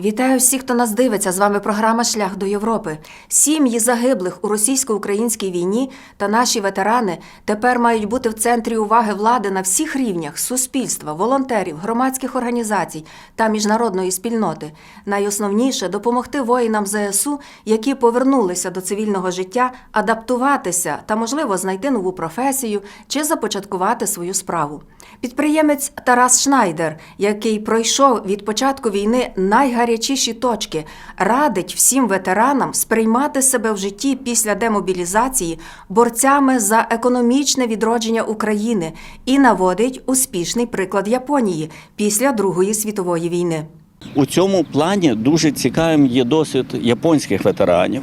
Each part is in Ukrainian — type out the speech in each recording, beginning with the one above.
Вітаю всіх, хто нас дивиться. З вами програма Шлях до Європи. Сім'ї загиблих у російсько-українській війні та наші ветерани тепер мають бути в центрі уваги влади на всіх рівнях суспільства, волонтерів, громадських організацій та міжнародної спільноти. Найосновніше допомогти воїнам ЗСУ, які повернулися до цивільного життя, адаптуватися та, можливо, знайти нову професію чи започаткувати свою справу. Підприємець Тарас Шнайдер, який пройшов від початку війни найгарячіші точки, радить всім ветеранам сприймати себе в житті після демобілізації борцями за економічне відродження України і наводить успішний приклад Японії після Другої світової війни. У цьому плані дуже цікавим є досвід японських ветеранів.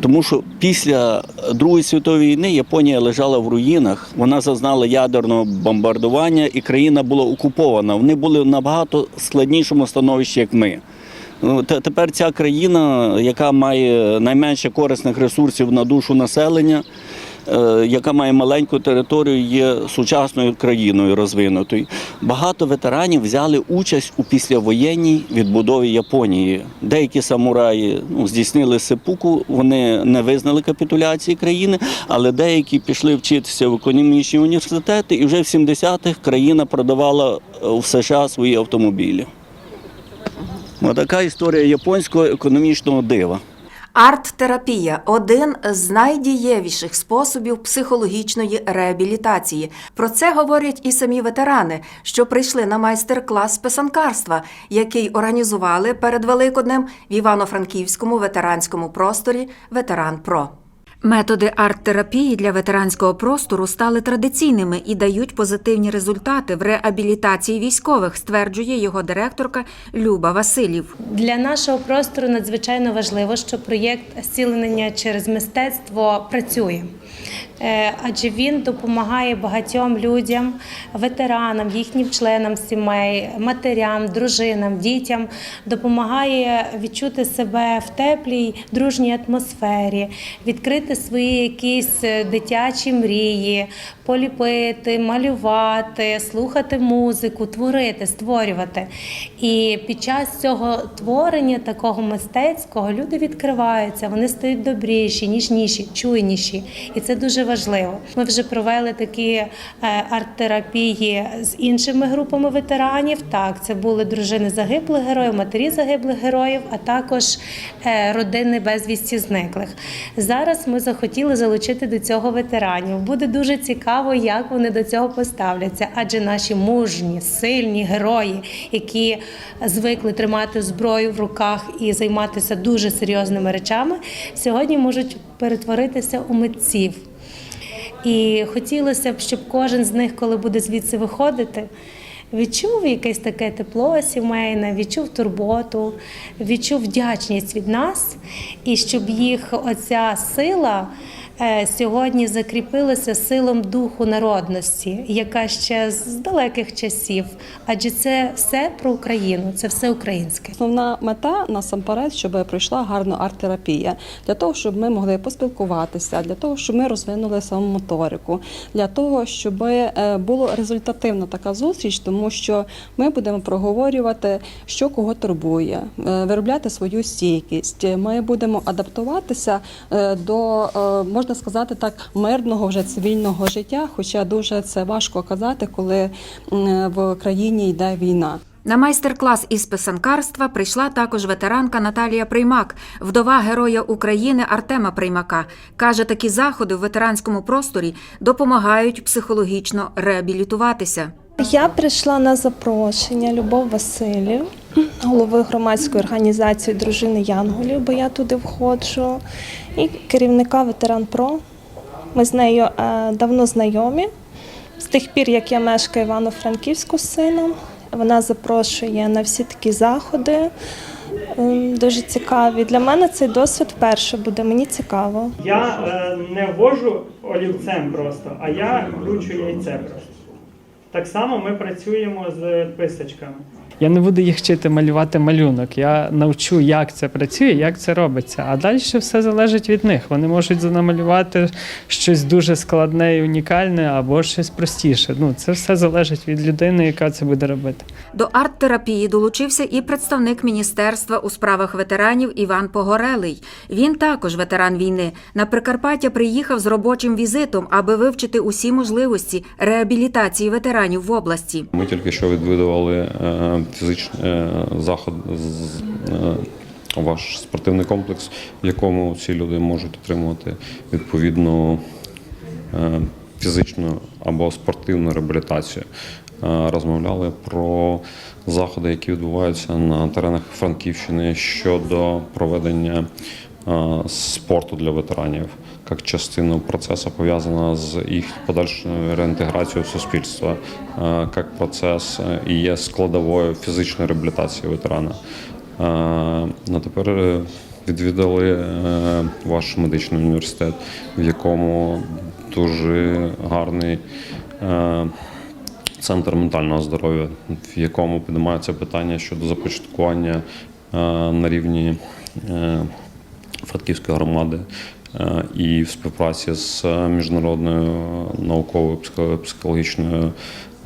Тому що після Другої світової війни Японія лежала в руїнах, вона зазнала ядерного бомбардування, і країна була окупована. Вони були в набагато складнішому становищі, як ми. Ну, те- Тепер ця країна, яка має найменше корисних ресурсів на душу населення, е, яка має маленьку територію, є сучасною країною розвинутою. Багато ветеранів взяли участь у післявоєнній відбудові Японії. Деякі самураї ну, здійснили сепуку, вони не визнали капітуляції країни, але деякі пішли вчитися в економічні університети, і вже в 70-х країна продавала е, в США свої автомобілі. Отака історія японського економічного дива. Арт-терапія один з найдієвіших способів психологічної реабілітації. Про це говорять і самі ветерани, що прийшли на майстер-клас писанкарства, який організували перед Великоднем в Івано-Франківському ветеранському просторі Ветеран Про. Методи арт-терапії для ветеранського простору стали традиційними і дають позитивні результати в реабілітації військових, стверджує його директорка Люба Василів. Для нашого простору надзвичайно важливо, що проєкт зцілення через мистецтво працює. Е, Адже він допомагає багатьом людям, ветеранам, їхнім членам сімей, матерям, дружинам, дітям, допомагає відчути себе в теплій, дружній атмосфері, відкрити свої якісь е, дитячі мрії, поліпити, малювати, слухати музику, творити, створювати. І під час цього творення такого мистецького люди відкриваються, вони стають добріші, ніжніші, чуйніші. І це дуже важливо. Ми вже провели такі е, арт-терапії з іншими групами ветеранів. Так, це були дружини загиблих героїв, матері загиблих героїв, а також е, родини безвісті зниклих. Зараз ми захотіли залучити до цього ветеранів. Буде дуже цікаво, як вони до цього поставляться, адже наші мужні, сильні герої, які звикли тримати зброю в руках і займатися дуже серйозними речами, сьогодні можуть перетворитися у митців. І хотілося б, щоб кожен з них, коли буде звідси виходити, відчув якесь таке тепло сімейне, відчув турботу, відчув вдячність від нас, і щоб їх оця сила. Е, Сьогодні закріпилася силом духу народності, яка ще з далеких часів, адже це все про Україну, це все українське. Основна мета насамперед, щоб пройшла гарна арт-терапія, для того, щоб ми могли поспілкуватися, для того, щоб ми розвинули самомоторику, для того, щоб е, було результативна така зустріч, тому що ми будемо проговорювати, що кого турбує, е, виробляти свою стійкість. Ми будемо адаптуватися до е, можна сказати так мирного вже цивільного життя, хоча дуже це важко казати, коли в країні йде війна. На майстер-клас із писанкарства прийшла також ветеранка Наталія Приймак, вдова Героя України Артема Приймака. Каже, такі заходи в ветеранському просторі допомагають психологічно реабілітуватися. Я прийшла на запрошення Любов Василів, голови громадської організації Дружини Янголів, бо я туди входжу, і керівника Ветеран Про. Ми з нею е, давно знайомі. З тих пір, як я мешкаю Івано-Франківську з сином, вона запрошує на всі такі заходи. Ем, Дуже цікаві. Для мене цей досвід вперше буде. Мені цікаво. Я е, не ввожу олівцем просто, а я кручу яйце просто. Так само ми працюємо з писочками. Я не буду їх вчити малювати малюнок. Я навчу, як це працює, як це робиться. А далі все залежить від них. Вони можуть намалювати щось дуже складне і унікальне або щось простіше. Ну, це все залежить від людини, яка це буде робити. До арт-терапії долучився і представник міністерства у справах ветеранів Іван Погорелий. Він також ветеран війни. На Прикарпаття приїхав з робочим візитом, аби вивчити усі можливості реабілітації ветеранів в області. Ми тільки що відвідували е, фізичний е, заход з е, ваш спортивний комплекс, в якому ці люди можуть отримувати відповідну фізичну або спортивну реабілітацію. Розмовляли про заходи, які відбуваються на теренах Франківщини щодо проведення спорту для ветеранів як частину процесу пов'язана з їх подальшою реінтеграцією в суспільство, е, як процес е, і є складовою фізичної реабілітації ветерана. Е, Ну, тепер відвідали ваш медичний університет, в якому дуже гарний. Центр ментального здоров'я, в якому піднімаються питання щодо започаткування на рівні Франківської громади і в співпраці з міжнародною науковою психо- психологічною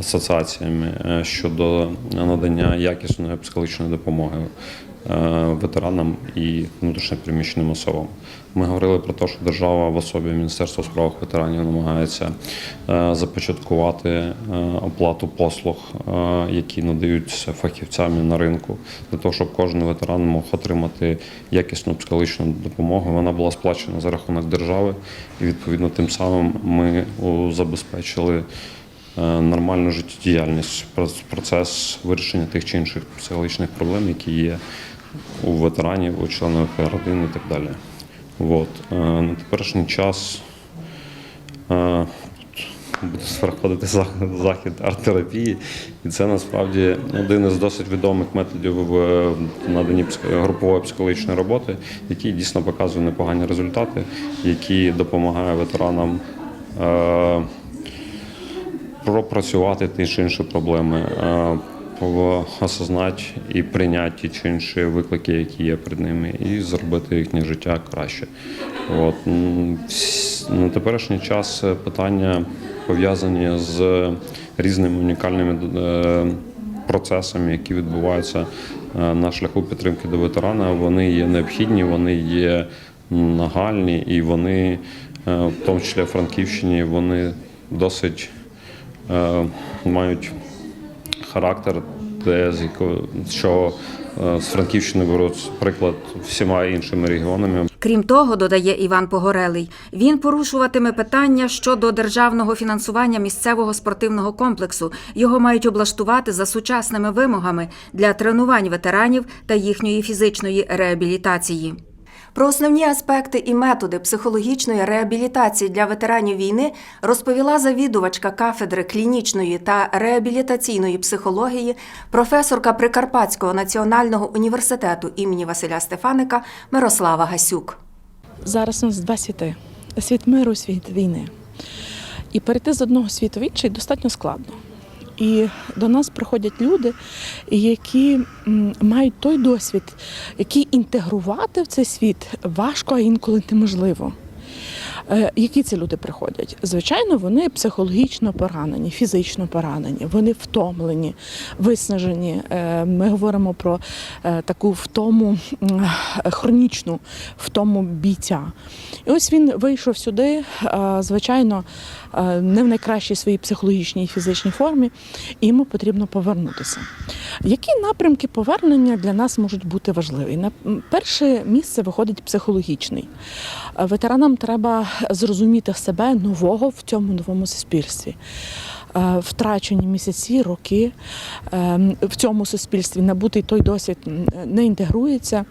асоціаціями е, щодо надання якісної психологічної допомоги е, ветеранам і внутрішньопереміщеним особам. Ми говорили про те, що держава в особі Міністерства справах ветеранів намагається е, започаткувати оплату послуг, які надаються фахівцями на ринку, для того, щоб кожен ветеран мог отримати якісну психологічну допомогу. Вона була сплачена за рахунок держави, і відповідно тим самим ми забезпечили нормальну життєдіяльність, проц- процес вирішення тих чи інших психологічних проблем, які є у ветеранів, у членів родини і так далі. От. е, На теперішній час е, буде проходити захід арт-терапії, і це насправді один із досить відомих методів наданні групової психологічної роботи, який дійсно показує непогані результати, які допомагає ветеранам. Пропрацювати ті чи інші проблеми, е, осознати і прийняти ті чи інші виклики, які є перед ними, і зробити їхнє життя краще. От. На теперішній час е, питання пов'язані з різними унікальними е, процесами, які відбуваються на шляху підтримки до ветерана. Вони є необхідні, вони є нагальні і вони, в тому числі в Франківщині, вони досить мають характер, де з якого е, з Франківщини беруть приклад всіма іншими регіонами. Крім того, додає Іван Погорелий, він порушуватиме питання щодо державного фінансування місцевого спортивного комплексу. Його мають облаштувати за сучасними вимогами для тренувань ветеранів та їхньої фізичної реабілітації. Про основні аспекти і методи психологічної реабілітації для ветеранів війни розповіла завідувачка кафедри клінічної та реабілітаційної психології, професорка Прикарпатського національного університету імені Василя Стефаника Мирослава Гасюк. Зараз у нас два світи: світ миру, світ війни. І перейти з одного світу в інший достатньо складно. І до нас приходять люди, які мають той досвід, який інтегрувати в цей світ важко, а інколи неможливо. Е, Які ці люди приходять? Звичайно, вони психологічно поранені, фізично поранені, вони втомлені, виснажені. Е, Ми говоримо про е, таку втому хронічну втому бійця. І ось він вийшов сюди, звичайно, не в найкращій своїй психологічній і фізичній формі, і йому потрібно повернутися. Які напрямки повернення для нас можуть бути важливі? На перше місце виходить психологічний. Ветеранам треба зрозуміти себе нового в цьому новому суспільстві. Е, Втрачені місяці, роки е, в цьому суспільстві набутий той досвід не інтегрується.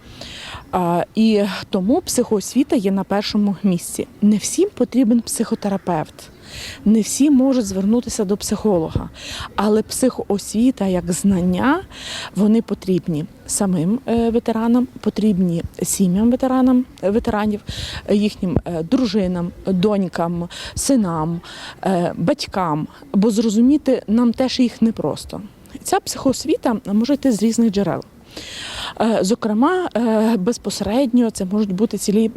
Е, І тому психоосвіта є на першому місці. Не всім потрібен психотерапевт. Не всі можуть звернутися до психолога, але психоосвіта як знання вони потрібні самим е, ветеранам, потрібні сім'ям ветеранам, е, ветеранів, їхнім е, дружинам, донькам, синам, батькам, бо зрозуміти нам теж їх непросто. Ця психоосвіта може йти з різних джерел. Е, Зокрема, е, безпосередньо це можуть бути цілі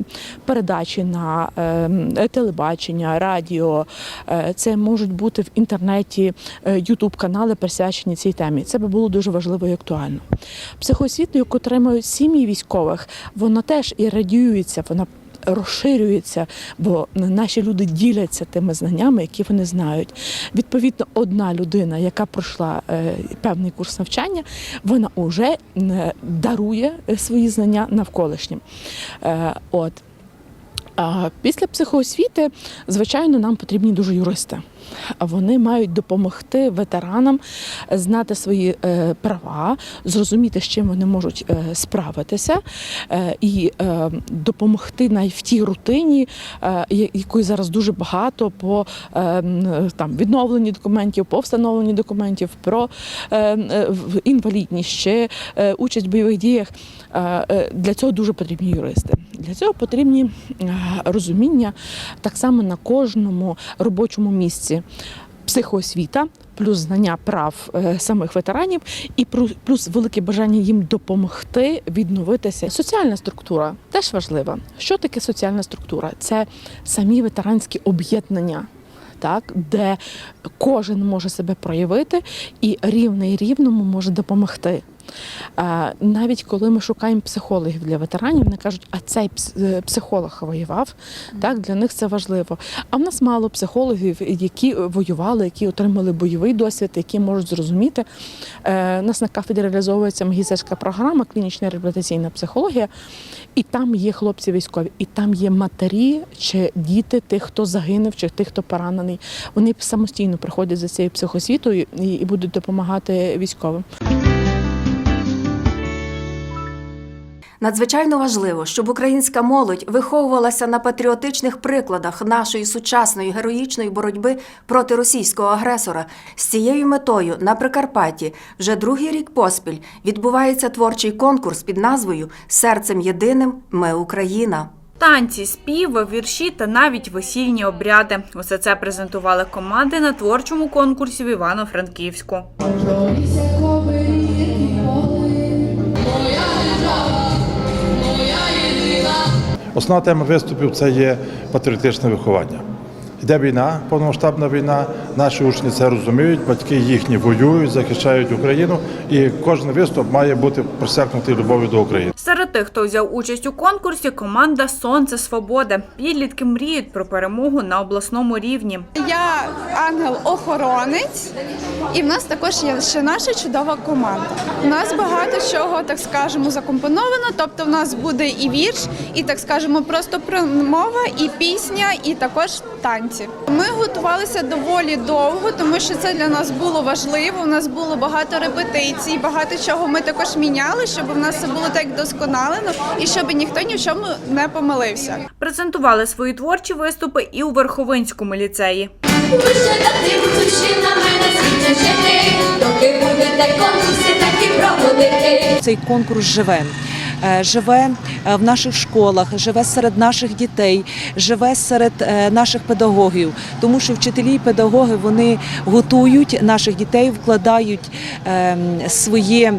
передачі на е, телебачення, радіо, це можуть бути в інтернеті Ютуб канали присвячені цій темі. Це би було дуже важливо і актуально. Психоосвіту, яку отримують сім'ї військових, вона теж і радіюється, вона розширюється, бо наші люди діляться тими знаннями, які вони знають. Відповідно, одна людина, яка пройшла е, певний курс навчання, вона вже е, дарує е, свої знання навколишнім. От. Після психоосвіти, звичайно, нам потрібні дуже юристи. Вони мають допомогти ветеранам знати свої е, права, зрозуміти, з чим вони можуть е, справитися, е, і допомогти навіть в тій рутині, якої зараз дуже багато по там відновленні документів, по встановленні документів, про інвалідність, ще участь в бойових діях. Для цього дуже потрібні юристи. Для цього потрібні розуміння так само на кожному робочому місці. Психоосвіта, плюс знання прав е, самих ветеранів, і плюс, плюс велике бажання їм допомогти відновитися. Соціальна структура теж важлива. Що таке соціальна структура? Це самі ветеранські об'єднання. Так, де кожен може себе проявити і рівний рівному може допомогти. Навіть коли ми шукаємо психологів для ветеранів, вони кажуть, а цей е, психолог воював. Так, для них це важливо. А в нас мало психологів, які воювали, які отримали бойовий досвід, які можуть зрозуміти. Е, у нас на кафедрі реалізовується магістерська програма клінічна реабілітаційна психологія, і там є хлопці військові, і там є матері чи діти тих, хто загинув, чи тих, хто поранений. Вони самостійно приходять за цією психосвітою і, і будуть допомагати військовим. Надзвичайно важливо, щоб українська молодь виховувалася на патріотичних прикладах нашої сучасної героїчної боротьби проти російського агресора. З цією метою на Прикарпатті вже другий рік поспіль відбувається творчий конкурс під назвою Серцем єдиним ми Україна. Танці, співи, вірші та навіть весільні обряди. Усе це презентували команди на творчому конкурсі в Івано-Франківську. Основна тема виступів це є патріотичне виховання. Йде війна, повномасштабна війна. Наші учні це розуміють, батьки їхні воюють, захищають Україну, і кожен виступ має бути просякнутий любов'ю до України. Серед тих, хто взяв участь у конкурсі, команда Сонце Свободи. Підлітки мріють про перемогу на обласному рівні. Я ангел-охоронець, і в нас також є ще наша чудова команда. У нас багато чого, так скажемо, закомпоновано. Тобто, в нас буде і вірш, і так скажемо, просто промова, і пісня, і також танці. Ми готувалися доволі довго, тому що це для нас було важливо. У нас було багато репетицій, багато чого ми також міняли, щоб в нас все було так досконалено і щоб ніхто ні в чому не помилився. Презентували свої творчі виступи і у Верховинському ліцеї. Цей конкурс живе. Е, Живе в наших школах, живе серед наших дітей, живе серед е, наших педагогів, тому що вчителі і педагоги вони готують наших дітей, вкладають ем, своє.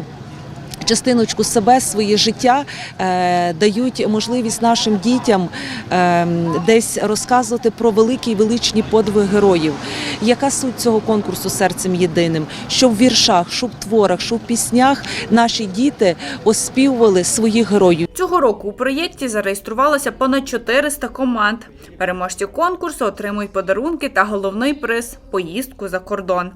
Частиночку себе, своє життя е, дають можливість нашим дітям е, десь розказувати про великі і величні подвиг героїв. Яка суть цього конкурсу серцем єдиним? Що в віршах, що в творах, що в піснях наші діти оспівували своїх героїв. Цього року у проєкті зареєструвалося понад 400 команд. Переможці конкурсу отримують подарунки та головний приз поїздку за кордон.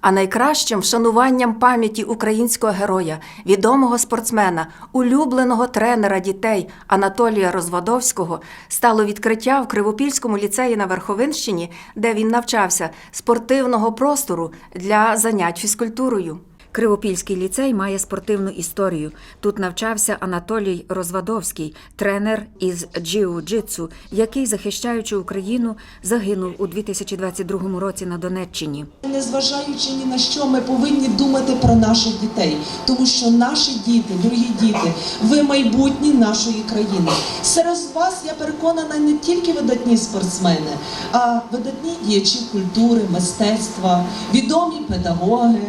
А найкращим вшануванням пам'яті українського героя, відомого спортсмена, улюбленого тренера дітей Анатолія Розвадовського стало відкриття в Кривопільському ліцеї на Верховинщині, де він навчався, спортивного простору для занять фізкультурою. Кривопільський ліцей має спортивну історію. Тут навчався Анатолій Розвадовський, тренер із джиу-джитсу, який, захищаючи Україну, загинув у 2022 році на Донеччині. Незважаючи ні на що, ми повинні думати про наших дітей, тому що наші діти, дорогі діти, ви майбутнє нашої країни. Серед вас я переконана не тільки видатні спортсмени, а видатні діячі культури, мистецтва, відомі педагоги.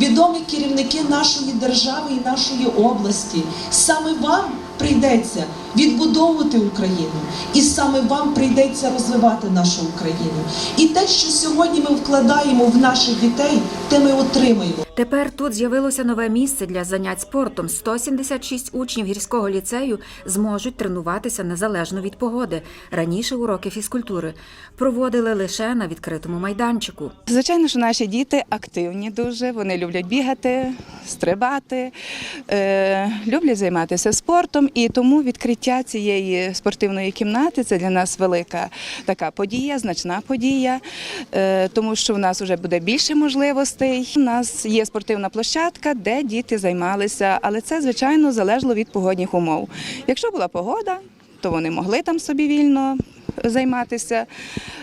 Відомі керівники нашої держави і нашої області. Саме вам прийдеться відбудовувати Україну, і саме вам прийдеться розвивати нашу Україну. І те, що сьогодні ми вкладаємо в наших дітей, те ми отримаємо. Тепер тут з'явилося нове місце для занять спортом. 176 учнів гірського ліцею зможуть тренуватися незалежно від погоди. Раніше уроки фізкультури проводили лише на відкритому майданчику. Звичайно, що наші діти активні дуже. Вони люблять бігати, стрибати, е, люблять займатися спортом. І тому відкриття цієї спортивної кімнати це для нас велика така подія, значна подія, е, тому що в нас вже буде більше можливостей. У нас є спортивна площадка, де діти займалися, але це звичайно залежало від погодних умов. Якщо була погода, то вони могли там собі вільно займатися,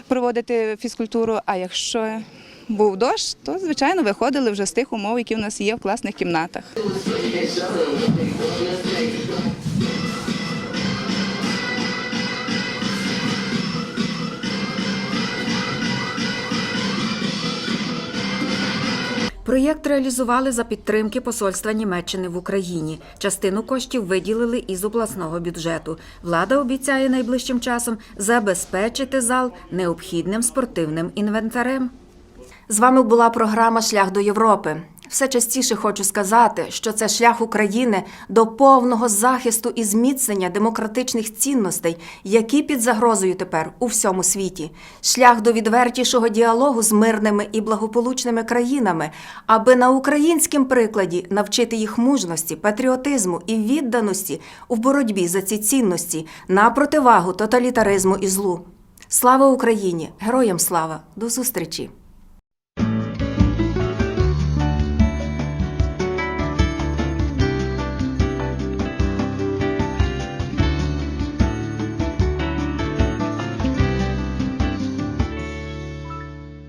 проводити фізкультуру. А якщо був дощ, то звичайно виходили вже з тих умов, які в нас є в класних кімнатах. Проєкт реалізували за підтримки посольства Німеччини в Україні. Частину коштів виділили із обласного бюджету. Влада обіцяє найближчим часом забезпечити зал необхідним спортивним інвентарем. З вами була програма Шлях до Європи. Все частіше хочу сказати, що це шлях України до повного захисту і зміцнення демократичних цінностей, які під загрозою тепер у всьому світі. Шлях до відвертішого діалогу з мирними і благополучними країнами, аби на українському прикладі навчити їх мужності, патріотизму і відданості у боротьбі за ці цінності на противагу тоталітаризму і злу. Слава Україні! Героям слава! До зустрічі!